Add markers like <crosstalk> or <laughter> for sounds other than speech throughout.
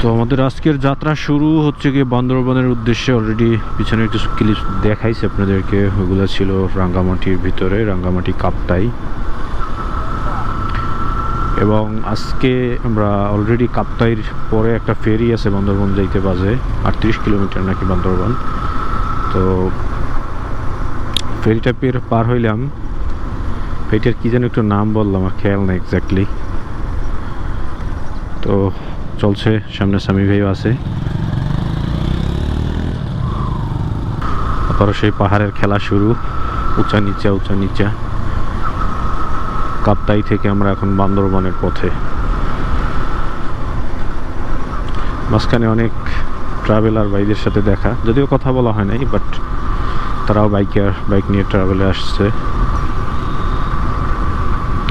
তো আমাদের আজকের যাত্রা শুরু হচ্ছে গিয়ে বান্দরবনের উদ্দেশ্যে। অলরেডি পিছনে কিছু ক্লিপ দেখাইছে আপনাদেরকে। ওগুলো ছিল রাঙ্গামাটির ভিতরে, রাঙ্গামাটি কাপটাই এবং আজকে আমরা অলরেডি কাপ্তাইর পরে একটা ফেরি আছে বান্দরবন যাইতে বাজে, আটত্রিশ কিলোমিটার নাকি বান্দরবন। তো ফেরিটা পের পার হইলাম। ফেরিটার কী যেন একটু নাম বললাম আমার খেয়াল না এক্স্যাক্টলি তো চলছে, সামনে স্বামী ভাইও আছে। আবারও সেই পাহাড়ের খেলা শুরু, উঁচা নিচা উঁচা নিচা। কাপ্তাই থেকে আমরা এখন বান্দরবনের পথে। মাঝখানে অনেক ট্রাভেলার ভাইদের সাথে দেখা, যদিও কথা বলা হয় নাই বাট তারাও বাইকে বাইক নিয়ে ট্রাভেলে আসছে।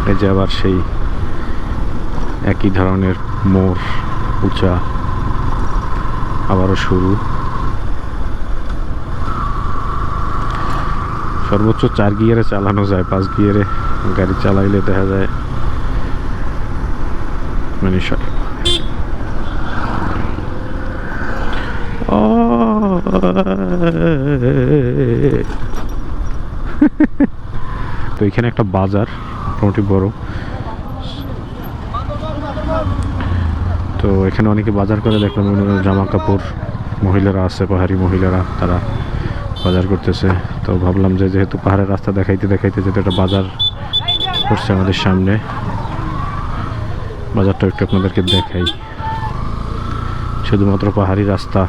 এই যে আবার সেই একই ধরনের মোড়। উঁচা আবারও শুরু। সর্বোচ্চ চার গিয়ারে চালানো যায়, পাঁচ গিয়ারে গাড়ি চালাইলে দেখা যায় মানে <laughs> তো এখানে একটা বাজার, মোটামুটি বড়। তো এখানে অনেকে বাজার করে দেখলাম বিভিন্ন জামা কাপড় মহিলারা আছে, পাহাড়ি মহিলারা, তারা বাজার করতেছে। তো ভাবলাম যে যেহেতু পাহাড়ের রাস্তা দেখাইতে দেখাইতে যেহেতু একটা বাজার করছে আমাদের সামনে, বাজারটা একটু আপনাদেরকে দেখাই। শুধুমাত্র পাহাড়ি রাস্তা।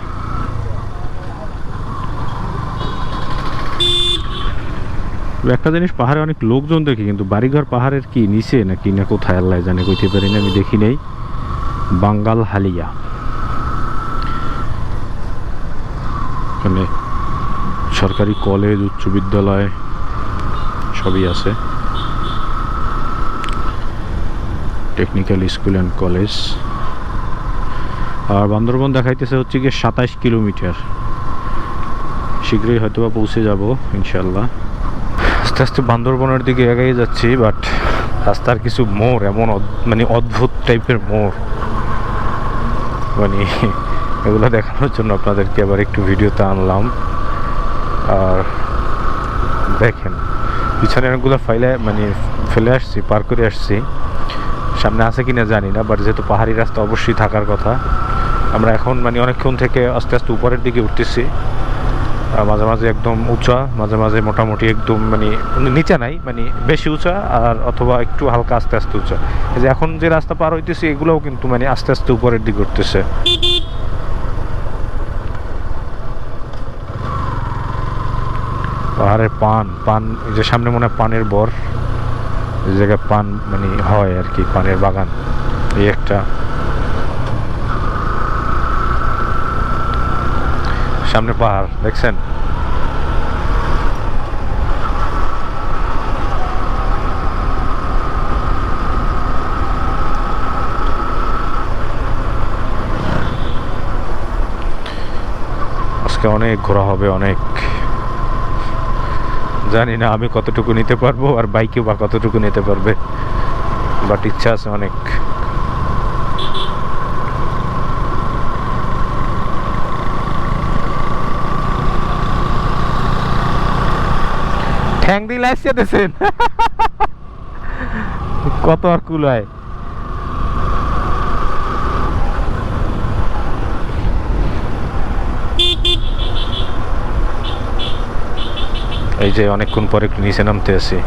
একটা জিনিস, পাহাড়ে অনেক লোকজন দেখি, কিন্তু বাড়িঘর পাহাড়ের কি, নিচে নাকি না কোথায়, আল্লাহ জানে, কইতে পারি না, আমি দেখি নেই। বাঙ্গাল হালিয়া। ওখানে সরকারি কলেজ, উচ্চ বিদ্যালয় সবই আছে। টেকনিক্যাল স্কুল অ্যান্ড কলেজ আর বান্দরবন দেখাইতেছে হচ্ছে গিয়ে সাতাইশ কিলোমিটার। শীঘ্রই হয়তো বা পৌঁছে যাব ইনশাল্লাহ আস্তে আস্তে বান্দরবনের দিকে এগিয়ে যাচ্ছি বাট রাস্তার কিছু মোড়, এমন মানে অদ্ভুত টাইপের মোড়। মানে এগুলো দেখানোর জন্য আপনাদেরকে আবার একটু ভিডিওতে আনলাম। আর দেখেন, পিছনে অনেকগুলো ফাইলে মানে ফেলে আসছি, পার করে আসছি। সামনে আছে কি না জানি না বাট যেহেতু পাহাড়ি রাস্তা অবশ্যই থাকার কথা। আমরা এখন মানে অনেকক্ষণ থেকে আস্তে আস্তে উপরের দিকে উঠতেছি। মাঝে মাঝে একদম উঁচা, মাঝে মাঝে মোটামুটি একদম মানে নিচে নাই মানে বেশি উঁচা আর অথবা একটু হালকা আস্তে আস্তে উঁচা। এই যে এখন যে রাস্তা পার হইতেছে, এগুলোও কিন্তু মানে আস্তে আস্তে উপরের দিকে উঠতেছে। পাহাড়ের পান পান যে সামনে মনে হয় পানের বর। জায়গায় পান মানে হয় আর কি, পানের বাগান। এই একটা সামনে পাহাড়, দেখছেন? আজকে অনেক ঘোরা হবে, অনেক। জানি না আমি কতটুকু নিতে পারব আর বাইকে বা কতটুকু নিতে পারবে বাট ইচ্ছা আছে অনেক। ঠ্যাং দিয়ে দিয়েছেন। কত আর কুলায়। এই যে অনেকক্ষণ পরে একটু নিচে নামতে আসি।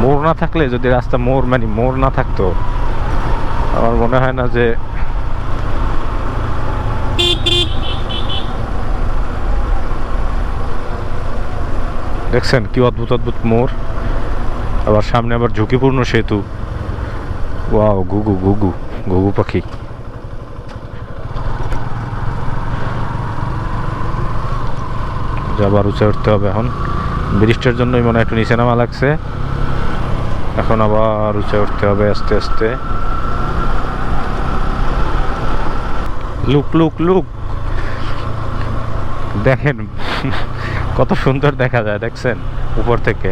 মোড় না থাকলে যদি রাস্তা মোড় মানে মোড় না থাকতো, আমার মনে হয় না যে দেখছেন কি অদ্ভুত অদ্ভুত মোড়। আবার সামনে আবার ঝুঁকিপূর্ণ সেতু। ওয়াও গুগু গুগু গুগু পাখি। আবার উঁচে উঠতে হবে এখন। ব্রিজটার জন্যই মনে একটু নিচে নামা লাগছে। এখন আবার উঁচে উঠতে হবে আস্তে আস্তে। Look look look. দেখেন। কত সুন্দর দেখা যায়, দেখছেন? উপর থেকে।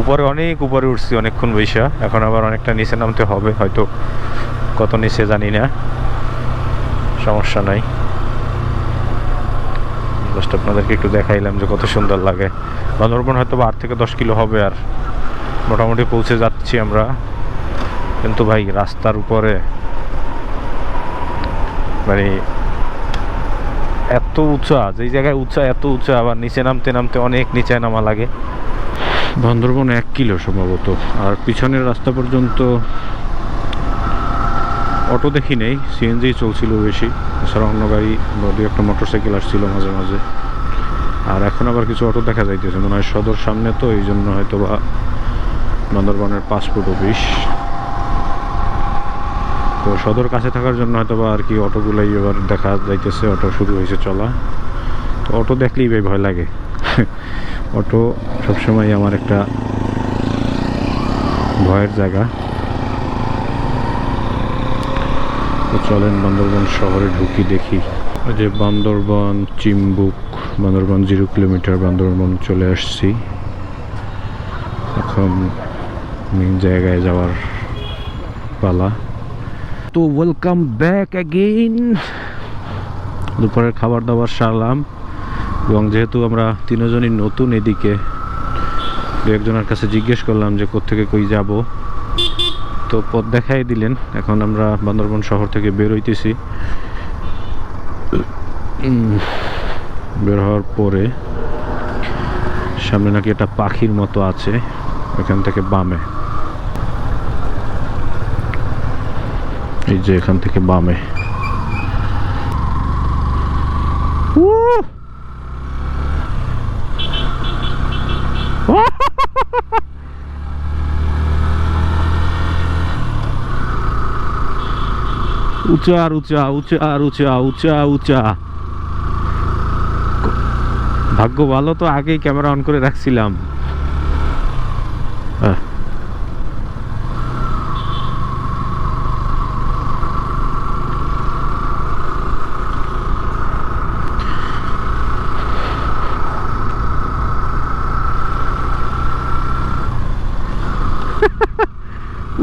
উপরে অনেক উপরে উঠছি, অনেকক্ষণ বৈশা এখন আবার অনেকটা নিচে নামতে হবে, হয়তো কত নিচে জানি না। সমস্যা নাই। জাস্ট আপনাদেরকে একটু দেখাইলাম যে কত সুন্দর লাগে। বান্দরবন হয়তো আট থেকে দশ কিলো হবে আর মোটামুটি পৌঁছে যাচ্ছি আমরা। কিন্তু ভাই, রাস্তার উপরে মানে এত উঁচা, যেই জায়গায় উঁচা, এত উঁচা, আবার নিচে নামতে নামতে অনেক নিচে নামা লাগে। বান্দরবন এক কিলো সম্ভবত, আর পিছনের রাস্তা পর্যন্ত অটো দেখি নেই সিএনজি চলছিল বেশি, এছাড়া অন্য গাড়ি বা দু একটা মোটর সাইকেল আসছিল মাঝে মাঝে। আর এখন আবার কিছু অটো দেখা যাইতেছে, মনে হয় সদর সামনে তো এই জন্য হয়তো বা বান্দরবনের পাসপোর্ট অফিস তো সদর কাছে থাকার জন্য হয়তো বা আর কি অটোগুলাই এবার দেখা যাইতেছে, অটো শুরু হয়েছে চলা। তো অটো দেখলেই ভাই ভয় লাগে। <laughs> অটো সবসময় আমার একটা ভয়ের জায়গা। তো চলেন বান্দরবন শহরে ঢুকি দেখি। ওই যে বান্দরবন, চিম্বুক, বান্দরবন জিরো কিলোমিটার, বান্দরবন চলে আসছি। এখন জায়গায় যাওয়ার পালা। তো ওয়েলকাম ব্যাক অ্যাগেইন দুপুরের খাবার দাবার সারলাম এবং যেহেতু আমরা তিনজনই নতুন এদিকে, দু একজনের কাছে জিজ্ঞেস করলাম যে কোত্থেকে কই যাব। তো পথ দেখাই দিলেন, এখন আমরা বান্দরবন শহর থেকে বের হইতেছি। বের হওয়ার পরে সামনে নাকি একটা পাখির মতো আছে এখান থেকে বামে। এই যে এখান থেকে বামে! উঁচা আর উঁচা উঁচা আর উঁচা উঁচা উঁচা। ভাগ্য ভালো তো আগেই ক্যামেরা অন করে রাখছিলাম।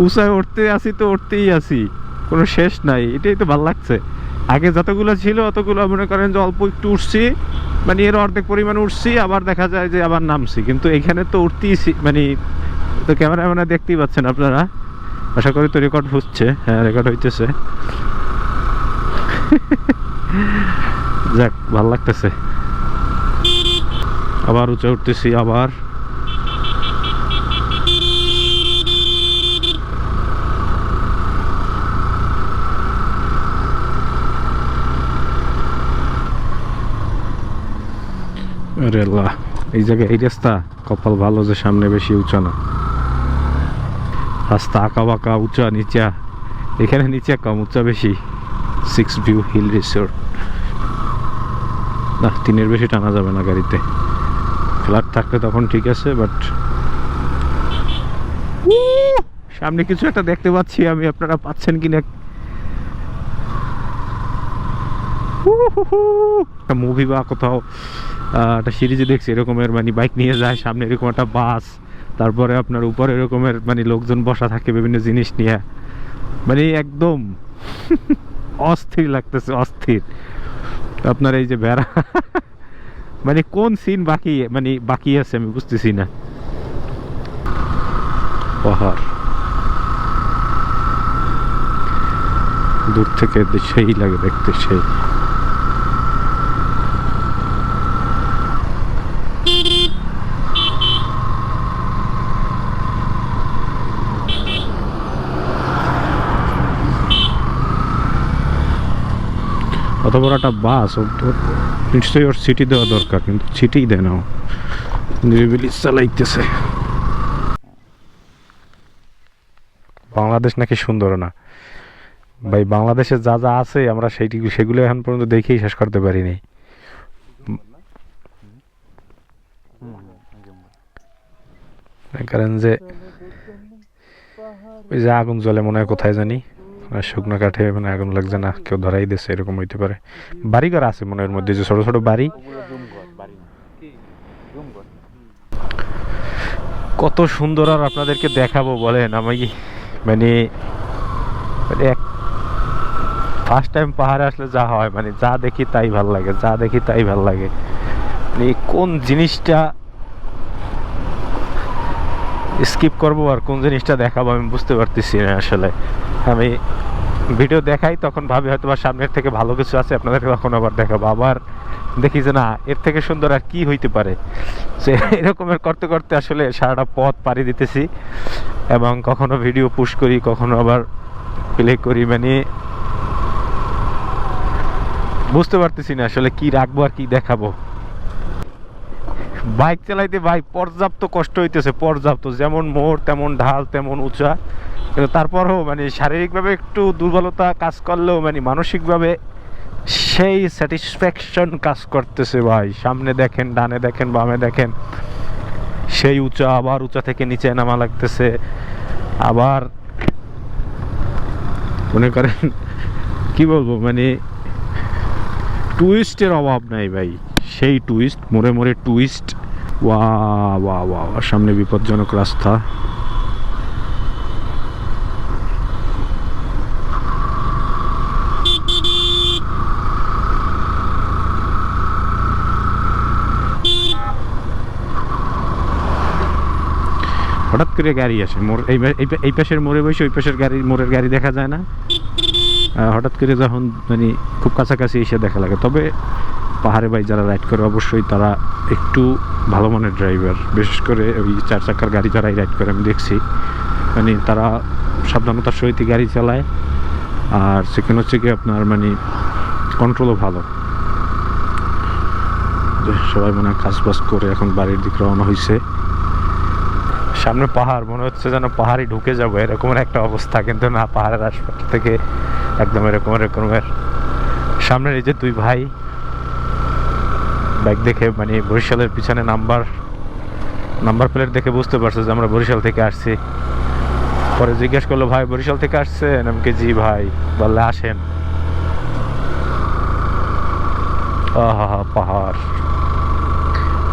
উষায় উঠতে আসি তো উঠতেই আসি। কোনো শেষ নাই, এটাই তো ভালো লাগছে। আগে যতগুলো ছিল, অতগুলো মনে করেন যে অল্প একটু উঠছি মানে এর অর্ধেক পরিমাণ উঠছি, আবার দেখা যায় যে আবার নামছি। কিন্তু এখানে তো উঠতেইছি মানে তো ক্যামেরা মানে দেখতেই পাচ্ছেন আপনারা। আশা করি তো রেকর্ড হচ্ছে। হ্যাঁ রেকর্ড হইতেছে। যাক, ভালো লাগতেছে। আবার উঁচা উঠতেছি, আবার। আরে আল্লাহ এই জায়গায় এই রাস্তা কপাল ভালো যে সামনে বেশি উঁচা না রাস্তা আঁকা বাঁকা উঁচা নিচা এখানে নিচে কম উঁচা বেশি সিক্স ভিউ হিল রিসোর্ট না তিনের বেশি টানা যাবে না গাড়িতে ফ্ল্যাট থাকলে তখন ঠিক আছে বাট সামনে কিছু একটা দেখতে পাচ্ছি আমি আপনারা পাচ্ছেন কিনা একটা মুভি বা কোথাও একটা সিরিজে দেখছি, এরকমের মানে বাইক নিয়ে যায়, সামনে এরকম একটা বাস, তারপরে আপনার উপরে এরকমের মানে লোকজন বসা থাকে বিভিন্ন জিনিস নিয়ে। মানে একদম <laughs> অস্থির লাগতেছে, অস্থির। আপনার এই যে বেড়া <laughs> মানে কোন সিন বাকি মানে বাকি আছে আমি বুঝতেছি না। দূর থেকে সেই লাগে দেখতে সেই। অত বড় একটা বাস নিশ্চয়ই ওর সিটি দেওয়া দরকার, কিন্তু সিটিই দেয় না। নিরিবিলি চালাইতেছে। বাংলাদেশ নাকি সুন্দর না। ভাই, বাংলাদেশে যা যা আছে, আমরা সেইটি সেগুলো এখন পর্যন্ত দেখেই শেষ করতে পারিনি। কারণ যে ওই যে আগুন জ্বলে মনে হয় কোথায় জানি। শুকনো কাঠে মানে আগুন লাগছে না, কেউ ধরাই দিচ্ছে এরকম হইতে পারে। বাড়ি ঘর আছে মনের মধ্যে, যে ছোট ছোট বাড়ি। কত সুন্দর আর আপনাদেরকে দেখাবো, বলেন আমি মানে মানে ফার্স্ট টাইম পাহাড়ে আসলে যা হয় মানে যা দেখি তাই ভালো লাগে, যা দেখি তাই ভালো লাগে। মানে কোন জিনিসটা স্কিপ করব আর কোন জিনিসটা দেখাবো আমি বুঝতে পারতেছি না আসলে। আমি ভিডিও দেখাই, তখন ভাবি হয়তো বা সামনের থেকে ভালো কিছু আছে, আপনাদেরকে তখন আবার দেখাবো। আবার দেখি যে না, এর থেকে সুন্দর আর কি হইতে পারে। সে এরকমের করতে করতে আসলে সারাটা পথ পাড়ি দিতেছি এবং কখনো ভিডিও পুশ করি, কখনো আবার প্লে করি মানে বুঝতে পারতেছি না আসলে কি রাখব আর কি দেখাবো। বাইক চালাইতে ভাই পর্যাপ্ত কষ্ট হইতেছে, পর্যাপ্ত। যেমন মোড়, তেমন ঢাল, তেমন উঁচা। কিন্তু তারপরও মানে শারীরিকভাবে একটু দুর্বলতা কাজ করলেও মানে মানসিকভাবে সেই স্যাটিসফ্যাকশন কাজ করতেছে ভাই। সামনে দেখেন, ডানে দেখেন, বামে দেখেন। সেই উঁচা, আবার উঁচা থেকে নিচে নামা লাগতেছে। আবার মনে করেন, কি বলব মানে টুইস্টের অভাব নাই ভাই। সেই টুইস্ট মোড়ে মোড়ে টুইস্ট ওয়া ওয়া ওয়া সামনে বিপজ্জনক রাস্তা। হঠাৎ করে গাড়ি আসে এই এই পাশের মোড়ে বসে ওই পাশের গাড়ি, মোড়ের গাড়ি দেখা যায় না। হঠাৎ করে যখন মানে খুব কাছাকাছি এসে দেখা লাগে। তবে পাহাড়ে বাইক যারা রাইড করে, অবশ্যই তারা একটু ভালো মানের ড্রাইভার বিশেষ করে ওই চার চাকার গাড়ি যারাই রাইড করে, আমি দেখছি। মানে তারা সাবধানতার সহিত গাড়ি চালায়। আর সেখানে হচ্ছে কি আপনার মানে কন্ট্রোলও ভালো। সবাই মনে হয় কাজ বাজ করে এখন বাড়ির দিক রওনা হয়েছে সামনে পাহাড়, মনে হচ্ছে যেন পাহাড়ই ঢুকে যাব এরকমের একটা অবস্থা। কিন্তু না, পাহাড়ের আশপাশ থেকে একদম এরকম, এরকমের। সামনের এই যে দুই ভাই বাইক দেখে মানে বরিশালের পিছনে নাম্বার নাম্বার প্লেট দেখে বুঝতে পারছে যে আমরা বরিশাল থেকে আসছি। পরে জিজ্ঞেস করল, ভাই, বরিশাল থেকে আসছেন আমি জি ভাই। বললে, আসেন। পাহাড়।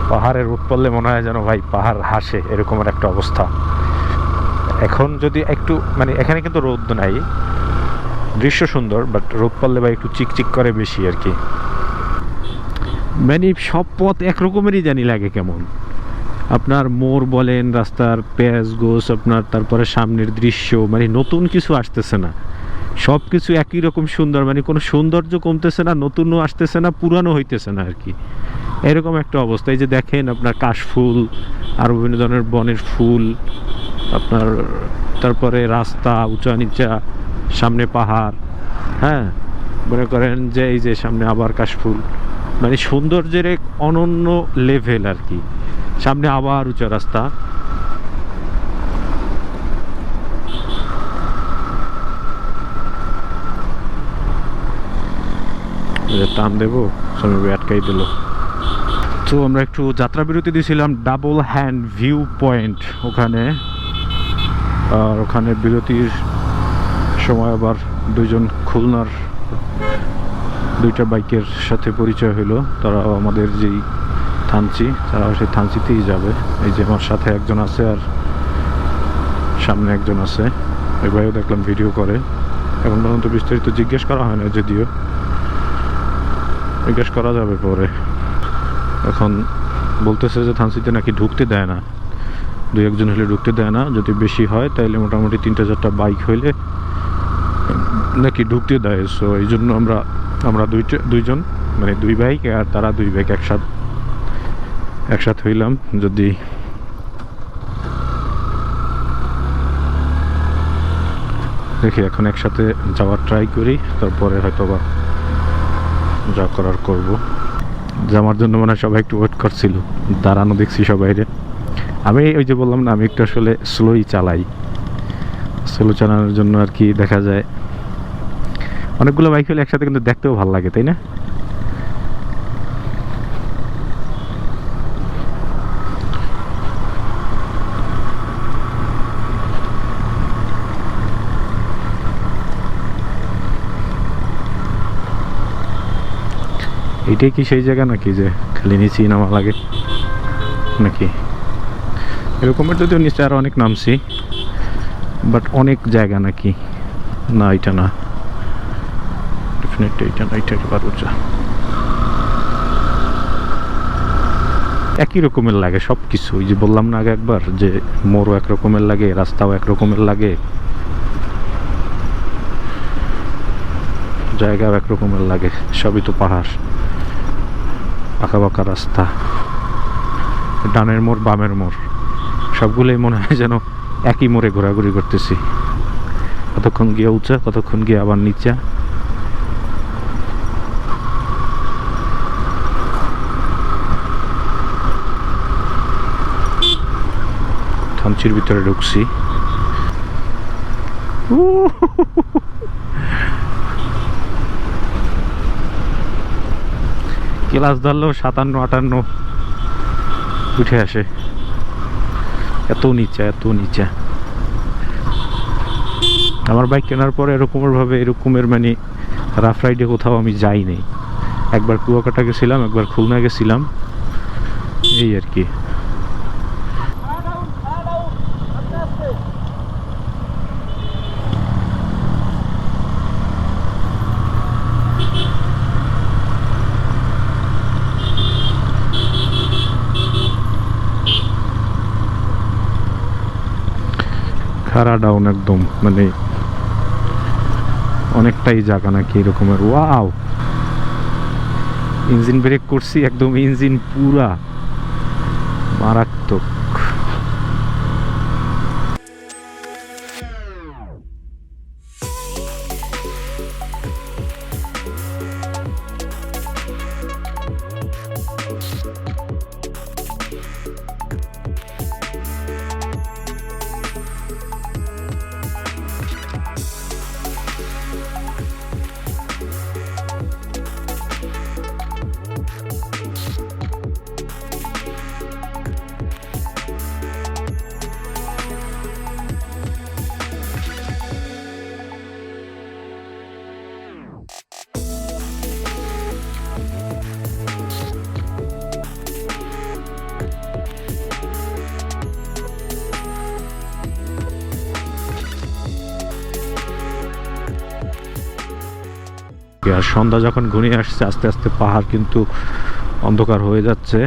পাহাড়ের রোদ পড়লে মনে হয় যেন, ভাই, পাহাড় হাসে। এরকমের একটা অবস্থা। এখন যদি একটু মানে এখানে কিন্তু রোদ নাই। দৃশ্য সুন্দর বাট রোদ পড়লে ভাই একটু চিকচিক করে বেশি আর কি। মানে সব পথ একরকমেরই জানি লাগে কেমন। আপনার মোড় বলেন, রাস্তার পেঁয়াজ, গোস, আপনার তারপরে সামনের দৃশ্য মানে নতুন কিছু আসতেছে না। সব কিছু একই রকম সুন্দর মানে কোনো সৌন্দর্য কমতেছে না, নতুনও আসতেছে না, পুরানো হইতেছে না আর কি। এরকম একটা অবস্থা। এই যে দেখেন আপনার কাশফুল আর বিভিন্ন ধরনের বনের ফুল, আপনার তারপরে রাস্তা, উঁচা নিচা, সামনে পাহাড় হ্যাঁ? মনে করেন যে এই যে সামনে আবার কাশফুল। মানে সৌন্দর্যের এক অনন্য লেভেল আর কি সামনে আবার উঁচা রাস্তা। টান দেবো, সময় আটকাই দিল। তো আমরা একটু যাত্রা বিরতি দিয়েছিলাম ডাবল হ্যান্ড ভিউ পয়েন্ট ওখানে। আর ওখানে বিরতির সময় আবার দুজন খুলনার দুইটা বাইকের সাথে পরিচয় হলো তারা আমাদের যেই থানচি, তারাও সেই থানচিতেই যাবে। এই যে আমার সাথে একজন আছে আর সামনে একজন আছে। ওই ভাইও দেখলাম ভিডিও করে। এখন পর্যন্ত বিস্তারিত জিজ্ঞেস করা হয় না যদিও। জিজ্ঞেস করা যাবে পরে। এখন বলতেছে যে থানসিতে নাকি ঢুকতে দেয় না। দুই একজন হলে ঢুকতে দেয় না। যদি বেশি হয় তাহলে মোটামুটি তিনটা চারটা বাইক হইলে নাকি ঢুকতে দেয়। সো এই জন্য আমরা আমরা দুইটা দুইজন মানে দুই বাইক আর তারা দুই বাইক একসাথ। একসাথ হইলাম, যদি দেখি এখন একসাথে যাওয়ার ট্রাই করি, তারপরে হয়তো বা যা করার করব। যে আমার জন্য মনে সবাই একটু ওয়েট করছিল, দাঁড়ানো দেখছি সবাইরে আমি ওই যে বললাম না, আমি একটু আসলে স্লোই চালাই। স্লো চালানোর জন্য আর কি দেখা যায় অনেকগুলো বাইক হলে একসাথে কিন্তু দেখতেও ভালো লাগে, তাই না? এটাই কি সেই জায়গা নাকি যে খালি নিচেই নামা লাগে? নাকি? এরকমের যদিও নিচে আরও অনেক নামছি বাট অনেক জায়গা নাকি? না, এটা না। একই রকমের লাগে সব কিছু ওই যে বললাম না আগে একবার যে মোড়ও এক রকমের লাগে, রাস্তাও এক রকমের লাগে। জায়গাও এক রকমের লাগে, সবই তো পাহাড়। আঁকা বাঁকা রাস্তা। ডানের মোড়, বামের মোড়। সবগুলোই মনে হয় যেন একই মোড়ে ঘোরাঘুরি করতেছি। কতক্ষণ গিয়ে উঁচা কতক্ষণ গিয়ে আবার নিচা। থামচির ভিতরে ঢুকছি! ক্লাস ধরলেও সাতান্ন, আটান্ন উঠে আসে। এত নিচা এত নিচা। আমার বাইক কেনার পরে এরকমের ভাবে এরকমের মানে রাফ রাইডে কোথাও আমি যাই নাই একবার কুয়াকাটা গেছিলাম, একবার খুলনা গেছিলাম। এই আর কি। খারা ডাউন একদম মানে অনেকটাই জায়গা নাকি এরকমের। ওয়াও ইঞ্জিন ব্রেক করছি, একদম ইঞ্জিন পুরা মারাত্মক। আর সন্ধ্যা যখন ঘনিয়ে আসছে, আস্তে আস্তে পাহাড় কিন্তু অন্ধকার হয়ে যাচ্ছে।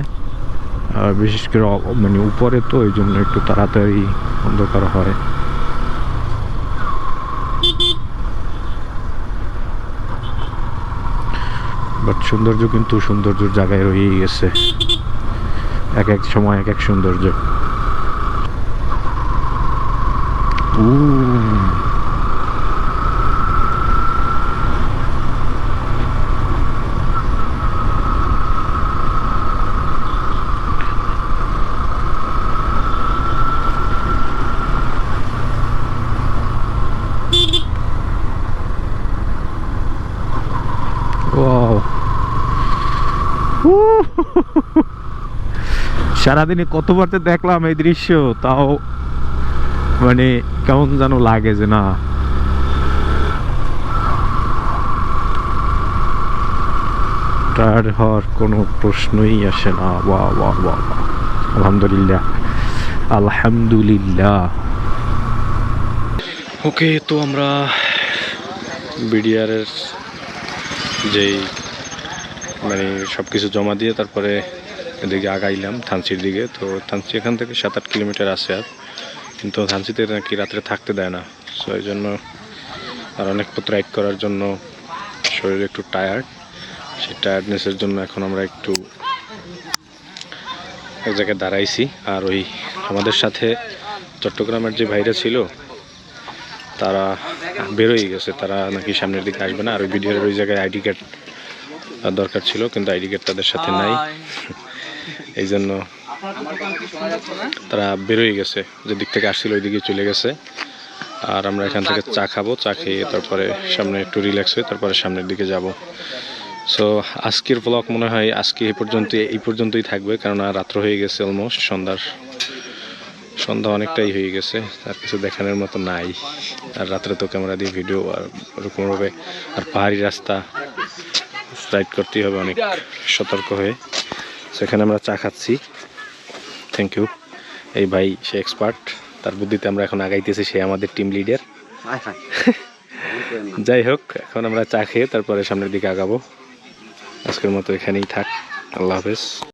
আর বিশেষ করে মানে উপরে তো এই জন্য একটু তাড়াতাড়ি অন্ধকার হয়। বাট সৌন্দর্য কিন্তু সৌন্দর্যের জায়গায় রয়েই গেছে। এক এক সময় এক এক সৌন্দর্য। উম। সারাদিনে কতবার তো দেখলাম এই দৃশ্য, তাও মানে কেমন যেন লাগে যে না। টায়ার্ড হওয়ার কোনো প্রশ্নই আসে না। ওয়া ওয়া ওয়া আলহামদুলিল্লাহ। আলহামদুলিল্লাহ। ওকে, তো আমরা বিডিআরের যেই মানে সব কিছু জমা দিয়ে তারপরে এদিকে আগাইলাম থানচির দিকে। তো থানচি এখান থেকে সাত আট কিলোমিটার আছে আর। কিন্তু থানচিতে নাকি রাত্রে থাকতে দেয় না। সো এই জন্য আর অনেক পথ রাইড করার জন্য শরীর একটু টায়ার্ড সেই টায়ার্ডনেসের জন্য এখন আমরা একটু এক জায়গায় দাঁড়াইছি। আর ওই আমাদের সাথে চট্টগ্রামের যে ভাইরা ছিল, তারা বেরোই গেছে। তারা নাকি সামনের দিকে আসবে না। আর ওই ভিডিওর ওই জায়গায় আইডি কার্ড দরকার ছিল, কিন্তু আইডি কার্ড তাদের সাথে নাই। এই জন্য তারা বেরোই গেছে, যে দিক থেকে আসছিল ওই দিকে চলে গেছে। আর আমরা এখান থেকে চা খাব, চা খেয়ে তারপরে সামনে একটু রিল্যাক্স হয়ে তারপরে সামনের দিকে যাব। সো আজকের ব্লগ মনে হয় আজকে এই পর্যন্ত, এই পর্যন্তই থাকবে আর রাত্র হয়ে গেছে অলমোস্ট সন্ধ্যার, সন্ধ্যা অনেকটাই হয়ে গেছে, আর কিছু দেখানোর মতো নাই। আর রাত্রে তো ক্যামেরা দিয়ে ভিডিও আর ওরকমভাবে, আর পাহাড়ি রাস্তা রাইড করতেই হবে অনেক সতর্ক হয়ে। সেখানে আমরা চা খাচ্ছি। থ্যাংক ইউ এই ভাই সে এক্সপার্ট তার বুদ্ধিতে আমরা এখন আগাইতেছি সে আমাদের টিম <laughs> লিডার যাই হোক এখন আমরা চা খেয়ে তারপরে সামনের দিকে আগাবো। আজকের মতো এখানেই থাক। আল্লাহ হাফেজ।